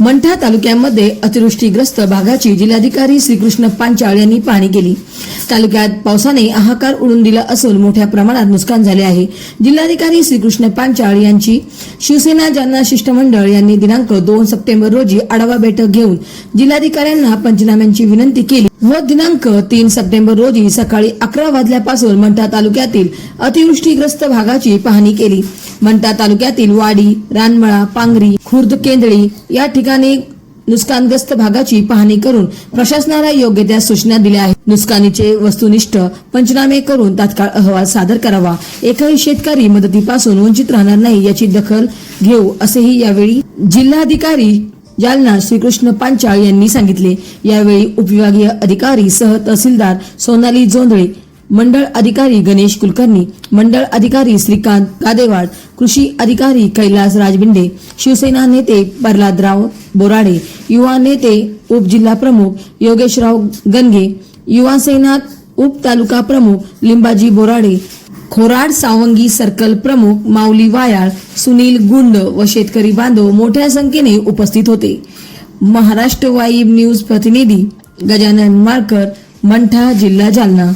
मंठा तालुक्यामध्ये अतिवृष्टीग्रस्त भागाची जिल्हाधिकारी श्रीकृष्ण पांचाळ यांनी पाहणी केली. तालुक्यात पावसाने हाहाकार उडून दिला असून मोठ्या प्रमाणात नुकसान झाले आहे. जिल्हाधिकारी श्रीकृष्ण पांचाळ यांची शिवसेना जालना शिष्टमंडळ यांनी दिनांक दोन सप्टेंबर रोजी आढावा बैठक घेऊन जिल्हाधिकाऱ्यांना पंचनाम्यांची विनंती केली. व दिनांक तीन सप्टेंबर रोजी सकाळी अकरा वाजल्यापासून मंठा तालुक्यातील अतिवृष्टीग्रस्त भागाची पाहणी केली. मंठा तालुक्यातील वाडी रानमळा पांगरी खुर्द केंदळी या ठिकाणी नुकसानग्रस्त भागाची पाहणी करून प्रशासनाला योग्य त्या सूचना दिल्या आहेत. नुकसानीचे वस्तुनिष्ठ पंचनामे करून तात्काळ अहवाल सादर करावा. एकही शेतकरी मदतीपासून वंचित राहणार नाही याची दखल घेऊ असेही यावेळी जिल्हाधिकारी जालना श्रीकृष्ण पांचाळ यांनी सांगितले. यावेळी उपविभागीय अधिकारी सह तहसीलदार सोनाली जोंधळे मंडळ अधिकारी गणेश कुलकर्णी मंडळ अधिकारी श्रीकांत कादेवाड कृषी अधिकारी कैलास राजबिंडे शिवसेना नेते प्रल्हादराव बोराडे युवा नेते उपजिल्हा प्रमुख योगेशराव गणगे युवा सेना उप तालुका प्रमुख लिंबाजी बोराडे खोराड सावंगी सर्कल प्रमुख माऊली वायाळ सुनील गुंड व शेतकरी बांधव मोठ्या संख्येने उपस्थित होते. महाराष्ट्र वाईब न्यूज प्रतिनिधी गजानन माळकर मंठा जिल्हा जालना.